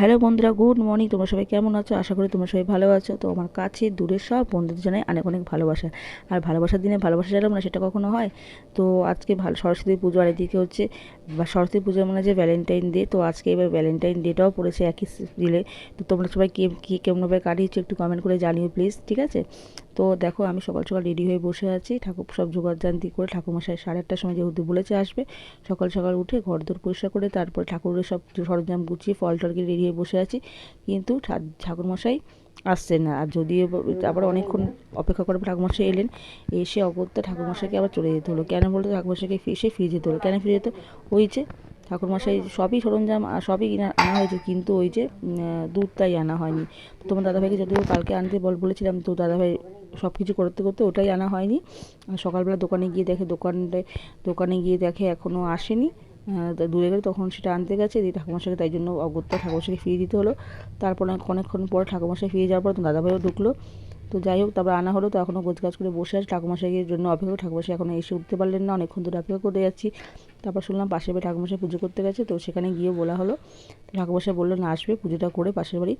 Hello বন্ধুরা, good morning. তোমরা সবাই কেমন আছো? আশা করি তোমরা সবাই ভালো আছো। তো আমার কাছে দূরে সব বন্ধুদের জানাই অনেক অনেক ভালোবাসা। আর ভালোবাসার দিনে ভালোবাসা জানাব না, সেটা কখনো হয়? তো আজকে ভালো সরস্বতী পুজো, আর এদিকে হচ্ছে সরস্বতী পুজো মানে যে ভ্যালেন্টাইন ডে তো আজকে এবার ভ্যালেন্টাইন ডেটাও পড়েছে একই দিলে তো তোমরা সবাই কে কী কেমনভাবে কাটিয়েছো একটু কমেন্ট করে জানিও প্লিজ ঠিক আছে? তো দেখো আমি সকাল সকাল রেডি হয়ে বসে আছি। ঠাকুর সব জোগাড়জান্তি করে ঠাকুরমশাই সাড়ে আটটার সময় যেহেতু বলেছে আসবে, সকাল সকাল উঠে ঘর দোর পরিষ্কার করে তারপরে ঠাকুরের সব সরঞ্জাম গুছিয়ে ফল টলকে রেডি হয়ে বসে আছি। কিন্তু ঠাকুরমশাই আসছে না। আর যদিও আবার অনেকক্ষণ অপেক্ষা করে ঠাকুরমশাই এলেন, এসে অগত্যা ঠাকুরমশাইকে আবার চলে যেতে হলো। কেন বলতো ঠাকুরমশাইকে এসে ফিরে যেতে হলো। কেন ফিরে যেত ওই যে ঠাকুরমশাই সবই সরঞ্জাম সবই আনা হয়েছে, কিন্তু ওই যে দুধটাই আনা হয়নি। তোমার দাদাভাইকে যদিও কালকে আনতে বল, বলেছিলাম, তো দাদাভাই সব কিছু করতে করতে ওটাই আনা হয়নি। সকালবেলা দোকানে গিয়ে দেখে, দোকানটায়, দোকানে গিয়ে দেখে এখনও আসেনি। দূরে গেলে তখন সেটা আনতে গেছে, দিয়ে ঠাকুমশাকে তাই জন্য অগত্যা ঠাকুমশাকে ফিরিয়ে দিতে হলো। তারপর অনেকক্ষণ পর ঠাকুমশাই ফিরে যাওয়ার পর দাদাভাইও ঢুকলো। তো যাই হোক, তারপর আনা হলো, তো এখনও গোছ গাছ করে বসে আছে। ঠাকুমশাইয়ের জন্য অপেক্ষা ঠাকুমশাই এখনও এসে উঠতে পারলেন না, অনেকক্ষণ ধরে অপেক্ষা করে যাচ্ছি তারপর শুনলাম পাশের বাড়ি ঠাকুমশাই পুজো করতে গেছে, তো সেখানে গিয়ে বলা হলো। ঠাকুমশাই বলল, না, আসবে পুজোটা করে পাশের বাড়ি।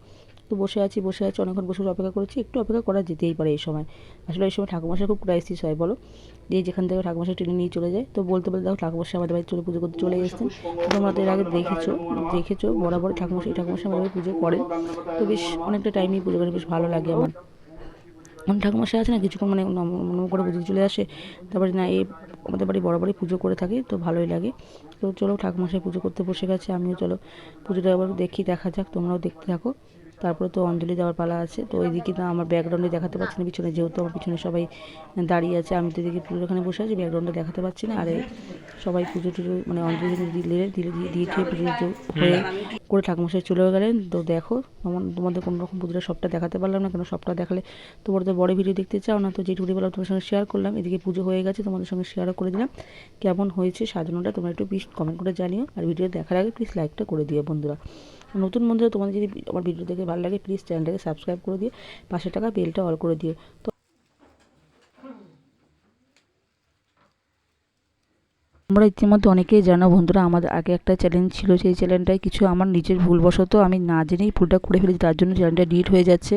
তো বসে আছি বসে আছি, অনেকক্ষণ বসে অপেক্ষা করেছি। একটু অপেক্ষা করা যেতেই পারে এই সময়। আসলে এই সময় ঠাকুমশাই খুব ক্রাইসিস হয়, বলো। দিয়ে যেখান থেকে ঠাকুমশাই টেনে নিয়ে চলে যায়, তো বলতে বলতে দেখো ঠাকুমশাই আমাদের বাড়ি চলে পুজো করতে চলে এসেছেন। তোমরা তো এর আগে দেখেছ দেখেছ বরাবর ঠাকুমশাই ঠাকুমশাই আমাদের পুজো করেন। তো বেশ, অনেকটা টাইমই পুজো করে বেশ ভালো লাগে আমার। ঠাকুমশাই আছে না, কিছুক্ষণ মানে নম করে বুঝে চলে আসে। তারপরে না এ আমাদের বাড়ি বরাবরই পুজো করে থাকি, তো ভালোই লাগে। তো চলো ঠাকুমশাই পুজো করতে বসে গেছে, আমিও চলো পুজোটা একবার দেখি, দেখা যাক, তোমরাও দেখতে থাকো। তারপরে তো অঞ্জলি দেওয়ার পালা আছে, তো ওইদিকে না আমার ব্যাকগ্রাউন্ডে দেখাতে পারছি না পিছনে, যেহেতু আমার পিছনে সবাই দাঁড়িয়ে আছে, আমি তো এদিকে পুজোর ওখানে বসে আছি ব্যাকগ্রাউন্ডে দেখাতে পারছি না, আর সবাই পুজো টুজো মানে অঞ্জলি দিলে দিলে, দিয়ে খেয়ে পুজো হয়ে করে ঠাকুমশাই চলে গেলেন, তো দেখো তোমাদের কোনো রকম পুজোটা সবটা দেখাতে পারলাম না, কেন সবটা দেখালে তোমার তো বড় ভিডিও দেখতে চাও না, তো যেটুকুনি বললাম তোমার সঙ্গে শেয়ার করলাম, এদিকে পুজো হয়ে গেছে, তোমাদের সঙ্গে শেয়ারও করে দিলাম, কেমন হয়েছে সাজানোটা তোমরা একটু প্লিজ কমেন্ট করে জানিও, আর ভিডিও দেখার আগে প্লিজ লাইকটা করে দিও বন্ধুরা। নতুন বন্ধুরা, তোমাদের যদি আমার ভিডিও দেখে ভালো লাগে প্লিজ চ্যানেলটাকে সাবস্ক্রাইব করে দিয়ে পাশে টাকা বেলটা অল করে দিও। তো তোমরা ইতিমধ্যে অনেকেই জানো বন্ধুরা, আমাদের আগে একটা চ্যালেঞ্জ ছিল, সেই চ্যালেঞ্জটায় কিছু আমার নিজের ভুলবশত আমি না জেনেই ভুলটা করে ফেলেছি, তার জন্য চ্যানেলটা ডিলিট হয়ে যাচ্ছে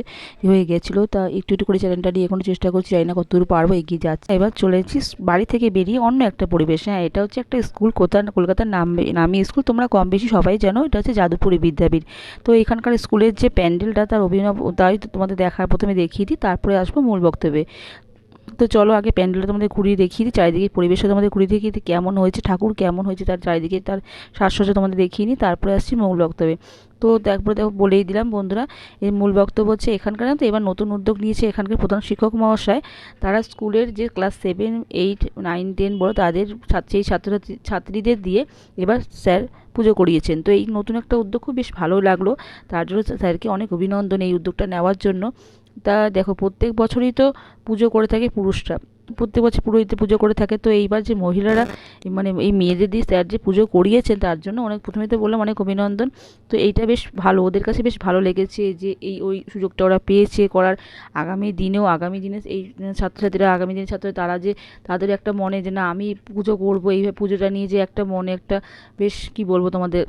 হয়ে গেছিল। তা একটু একটু করে চ্যানেলটা নিয়ে এখনও চেষ্টা করছি, জানি না কতদূর পারব, এগিয়ে যাচ্ছে। এবার চলে এসেছি, বাড়ি থেকে বেরিয়ে অন্য একটা পরিবেশ। হ্যাঁ এটা হচ্ছে একটা স্কুল কোথা কলকাতার নাম, নামি স্কুল তোমরা কম বেশি সবাই জানো, এটা হচ্ছে যাদবপুরি বিদ্যাপীঠ। তো এখানকার স্কুলের যে প্যান্ডেলটা, তার অভিনব, তাই তোমাদের দেখার প্রথমে দেখিয়ে দিই, তারপরে আসব মূল বক্তব্যে। তো চলো আগে প্যান্ডেলটা তোমাদের ঘুরিয়ে দেখিয়ে দিই, চারিদিকে পরিবেশটা তোমাদের ঘুরিয়ে দেখিয়ে দিই, কেমন হয়েছে, ঠাকুর কেমন হয়েছে, তার চারিদিকে তার সাজসজ্জা তোমাদের দেখিয়ে নিই, তারপরে আসছি মূল বক্তব্যে। তো তারপরে দেখো বলেই দিলাম বন্ধুরা এর মূল বক্তব্য হচ্ছে এখানকার তো, এবার নতুন উদ্যোগ নিয়েছে এখানকার প্রধান শিক্ষক মহাশয়, তারা স্কুলের যে class seven, eight, nine, ten বলো, তাদের সেই ছাত্রছাত্রী, ছাত্রীদের দিয়ে এবার স্যার পুজো করিয়েছেন। তো এই নতুন একটা উদ্যোগ খুব বেশ ভালো লাগল, তার জন্য স্যারকে অনেক অভিনন্দন এই উদ্যোগটা নেওয়ার জন্য। তা দেখো, প্রত্যেক বছরই তো পুজো করে থাকে পুরুষরা। প্রত্যেক বছর পুরোহিতে পুজো করে থাকে। তো এইবার যে মহিলারা মানে এই মেয়েদের দিয়ে স্যার যে পুজো করিয়েছেন, তার জন্য অনেক, প্রথমে তো বললাম অনেক অভিনন্দন। তো এইটা বেশ ভালো, ওদের কাছে বেশ ভালো লেগেছে যে এই, ওই সুযোগটা ওরা পেয়েছে করার আগামী দিনেও, আগামী দিনে এই ছাত্রছাত্রীরা, আগামী দিনের ছাত্র, তারা যে তাদের একটা মনে যে না, আমি পুজো করব এইভাবে পুজোটা নিয়ে যে একটা মনে, একটা বেশ কি বলব তোমাদের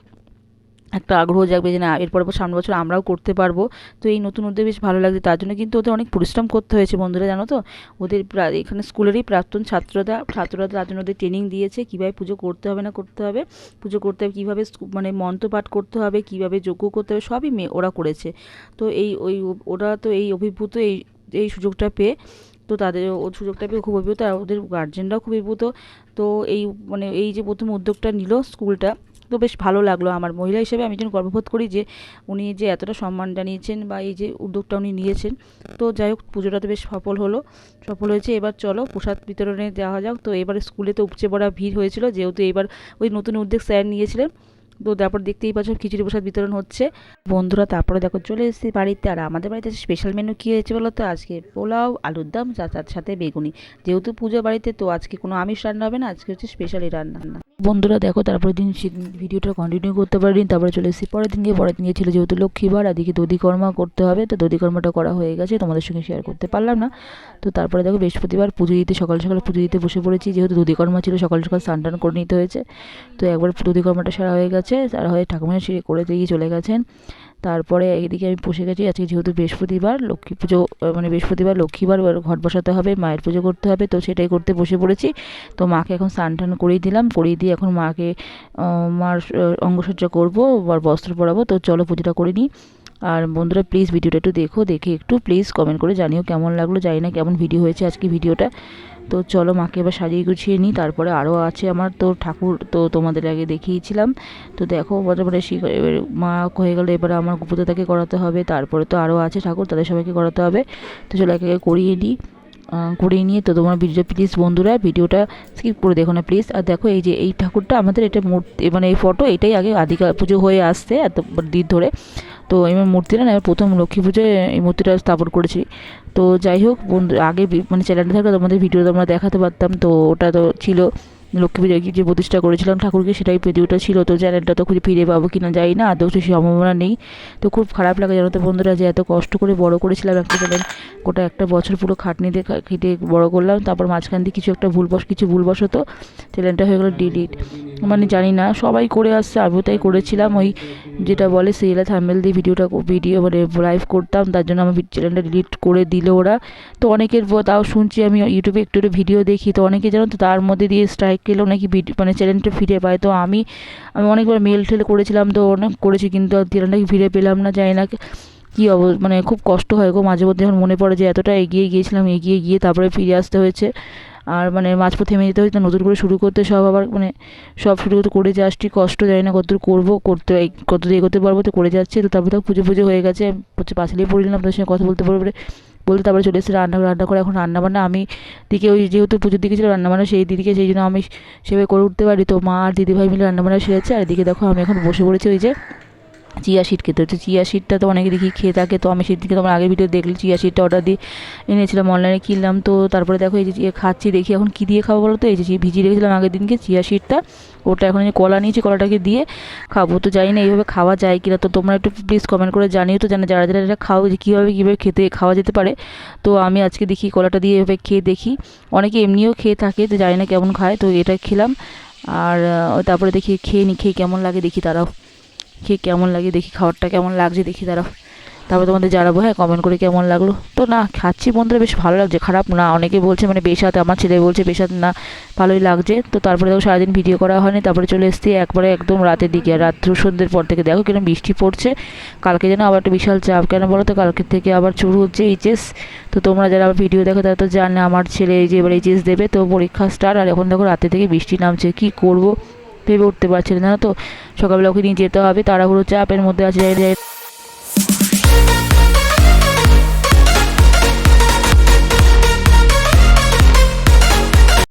একটা আগ্রহ জাগবে যে না, এরপর সামনের বছর আমরাও করতে পারব। তো এই নতুন উদ্যোগ বেশ ভালো লাগছে। তার জন্য কিন্তু ওদের অনেক পরিশ্রম করতে হয়েছে বন্ধুরা, জানো তো? ওদের এখানে স্কুলেরই প্রাক্তন ছাত্ররা ছাত্ররা তার জন্য ওদের ট্রেনিং দিয়েছে। কীভাবে পুজো করতে হবে না করতে হবে, পুজো করতে হবে, কীভাবে মানে মন্ত্রপাঠ করতে হবে, কীভাবে যজ্ঞ করতে হবে, সবই মেয়ে ওরা করেছে। তো এই ওই ওরা তো এই অভিভূত এই এই সুযোগটা পেয়ে, তো তাদের ও সুযোগটা পেয়ে খুব অভিভূত। আর ওদের গার্জেনরাও খুব অভিভূত। তো এই মানে এই যে প্রথম উদ্যোগটা নিল স্কুলটা তো বেশ ভালো লাগল। আমার মহিলা হিসেবে আমি যেন গর্ববোধ করি যে, উনি যে এতটা সম্মান জানিয়েছেন বা এই যে উদ্যোগটা উনি নিয়েছেন। তো যাই হোক পুজোটা তো বেশ সফল হলো। সফল হয়েছে। এবার চলো, প্রসাদ বিতরণে যাওয়া যাক। তো এবার স্কুলে তো উপচে পড়া ভিড় হয়েছিল। যেহেতু এবার ওই নতুন উদ্যোগ স্যার নিয়েছিলেন, তো তারপর দেখতেই পাচ্ছ খিচুড়ি প্রসাদ বিতরণ হচ্ছে। বন্ধুরা, তারপরে দেখো চলে এসেছি বাড়িতে। আর আমাদের বাড়িতে স্পেশাল মেনু কী হয়েছে বলো তো? আজকে পোলাও, আলুর দম তার সাথে বেগুনি। যেহেতু পুজো বাড়িতে, তো আজকে কোনো আমিষ রান্না হবে না, আজকে হচ্ছে স্পেশালি রান্না। বন্ধুরা দেখো, তারপরের দিন ভিডিওটা কন্টিনিউ করতে পারিনি, তারপরে চলে এসেছি পরের দিন গিয়ে। পরের দিন ছিল যেহেতু লক্ষ্মীবার আদিকে দধিকর্মা করতে হবে, তো দধিকর্মাটা করা হয়ে গেছে, তোমাদের সঙ্গে শেয়ার করতে পারলাম না। তো তারপরে দেখো, বৃহস্পতিবার পুজো দিতে, সকাল সকাল পুজো দিতে বসে পড়েছি, যেহেতু দধিকর্মা ছিল, সকাল সকাল স্নান টান করে নিতে হয়েছে। তো একবার দধিকর্মাটা সারা হয়ে গেছে, সারা হয়ে ঠাকুমা সে করে দিয়ে চলে গেছেন। তারপরে এদিকে আমি বসে গেছি, আজকে যেহেতু বৃহস্পতিবার, লক্ষ্মী পুজো মানে বৃহস্পতিবার, লক্ষ্মীবার ঘট বসাতে হবে, মায়ের পুজো করতে হবে, তো সেটাই করতে বসে পড়েছি। তো মাকে এখন স্নান টান করিয়ে দিলাম, করিয়ে দিয়ে এখন মাকে মার অঙ্গসজ্জা করব আর বস্ত্র পরাবো, তো চলো পুজোটা করে নিই। আর বন্ধুরা প্লিজ ভিডিওটা একটু দেখো, দেখে একটু প্লিজ কমেন্ট করে জানিও কেমন লাগল, জানি না কেমন ভিডিও হয়েছে আজকে ভিডিওটা তো চলো মাকে এবার সাজিয়ে গুছিয়ে নিই, তারপরে আরও আছে আমার, তো ঠাকুর তো তোমাদের আগে দেখিয়েছিলাম। তো দেখো মোটামুটি এবার মা হয়ে গেলে, এবারে আমার পুজোটাকে করাতে হবে, তারপরে তো আরও আছে ঠাকুর, তাদের সবাইকে করাতে হবে। তো চলো একে করিয়ে নিই করিয়ে নিয়ে তো তোমার ভিডিও প্লিজ বন্ধুরা, ভিডিওটা স্কিপ করে দেখো না প্লিজ আর দেখো এই যে, এই ঠাকুরটা আমাদের এটা মূর্তি মানে এই ফটো এটাই আগে আদিকা পুজো হয়ে আসছে এত দিন ধরে। তো এই মূর্তিটা না, এবার প্রথম লক্ষ্মী পুজোয় এই মূর্তিটা স্থাপন করেছি। তো যাই হোক, বন্ধু, আগে মানে চ্যানেলটা থাকলে তোমাদের ভিডিও তোমরা দেখাতে পারতাম, তো ওটা তো ছিল। লক্ষ্মী পুজোয় যে প্রতিষ্ঠা করেছিলাম ঠাকুরকে, সেটাই ভিডিওটা ছিল। তো চ্যানেলটা তো খুঁজে ফিরে পাবো কি না যাই না, আদৌ সেই সম্ভাবনা নেই। তো খুব খারাপ লাগে জানো তো বন্ধুরা, যে এত কষ্ট করে বড় করেছিলাম একটা চ্যানেল গোটা একটা বছর পুরো খাটনিতে খা- খেটে বড় করলাম, তারপর মাঝখান দিয়ে কিছু একটা ভুলবশ, কিছু ভুলবশত চ্যানেলটা হয়ে গেলো ডিলিট মানে জানি না, সবাই করে আসছে, আমিও তাই করেছিলাম, ওই যেটা বলে সিরিয়ালে থাম্বেল দিয়ে ভিডিওটা ভিডিও মানে লাইভ করতাম, তার জন্য আমার চ্যানেলটা ডিলিট করে দিল ওরা। তো অনেকের তাও শুনছি আমি ইউটিউবে একটু একটু ভিডিও দেখি, তো অনেকে জানো তো তার মধ্যে দিয়ে স্ট্রাইক খেলেও নাকি মানে চ্যানেলটা ফিরে পায়, তো আমি আমি অনেকবার মেল ঠেল করেছিলাম, তো অনেক করেছি, কিন্তু আর চ্যানেলটাকে ফিরে পেলাম না জানি না কী অব মানে খুব কষ্ট হয় গো। মাঝে মধ্যে যখন মনে পড়ে যে এতটা এগিয়ে গিয়েছিলাম, এগিয়ে গিয়ে তারপরে ফিরে আসতে হয়েছে। আর মানে মাঝপথে থেমে যেতে হয়েছে, নতুন করে শুরু করতে সব আবার মানে সব শুরু করতে করে যাচ্ছি কষ্ট জানি না কতদূর করব, করতে কতদূর এগোতে পারব তো করে যাচ্ছে। তো তারপরে তো পুজো পুজো হয়ে গেছে, হচ্ছে পাঁচিলেই পড়ে নিলাম তাদের সঙ্গে কথা বলতে পারবে বলতে তারপরে চলে এসেছে রান্না রান্না করে এখন রান্না বান্না আমি দিকে ওই যেহেতু পুজোর দিকে ছিল রান্না বান্না সেই দিকে সেই জন্য আমি সেভাবে করে উঠতে পারি তো মা আর দিদিভাই মিলে রান্না বান্না সেরেছে। আর এদিকে দেখো আমি এখন বসে পড়েছি ওই যে চিয়া সিড খেতে। হচ্ছে চিয়া সিডটা তো অনেকে দেখি খেয়ে থাকে। তো আমি সেদিকে তোমার আগের ভিডিও দেখলে, চিয়া সিডটা অর্ডার দিয়ে এনেছিলাম অনলাইনে কিনলাম। তো তারপরে দেখো এই যে খাচ্ছি দেখি এখন কী দিয়ে খাব বলো তো এই যে ভিজিয়ে রেখেছিলাম আগের দিনকে চিয়া সিডটা। ওটা এখন যে কলা নিয়েছি, কলাটাকে দিয়ে খাব। তো জানি না এইভাবে খাওয়া যায় কিনা। তো তোমরা একটু প্লিজ কমেন্ট করে জানিও তো জানা যারা যারা এটা খাও, যে কীভাবে কীভাবে খেতে, খাওয়া যেতে পারে। তো আমি আজকে দেখি কলাটা দিয়ে এভাবে খেয়ে দেখি। অনেকে এমনিও খেয়ে থাকে, তো জানি না কেমন খায়। তো এটা খেলাম। আর তারপরে দেখি খেয়ে নি, খেয়ে কেমন লাগে দেখি তারাও খেয়ে কেমন লাগে, দেখি খাবারটা কেমন লাগছে, দেখি তারা। তারপর তোমাদের জানাব হ্যাঁ কমেন্ট করে কেমন লাগল। তো না, খাচ্ছি বন্ধুরা, বেশ ভালো লাগছে, খারাপ না, অনেকে বলছে মানে বেশাতে আমার ছেলে বলছে বেশাতে না, ভালোই লাগছে। তো তারপরে দেখো, সারাদিন ভিডিও করা হয়নি, তারপরে চলে এসেছি একবারে একদম রাতের দিকে রাত্র সন্ধ্যের পর থেকে। দেখো কীরকম বৃষ্টি পড়ছে, কালকে যেন আবার একটা বিশাল চাপ, কেন বলো তো? কালকের থেকে আবার শুরু হচ্ছে এইচএস তো তোমরা যারা আবার ভিডিও দেখো, তারা তো জানে, আমার ছেলে এই যে এবার এইচএস দেবে, তো পরীক্ষা স্টার্ট আর এখন দেখো রাতে থেকে বৃষ্টি নামছে, কি করব? ভেবে উঠতে পারছি না তো। সকালবেলা ওকে নিয়ে যেতে হবে তাড়াহুড়ো চাপের মধ্যে আছে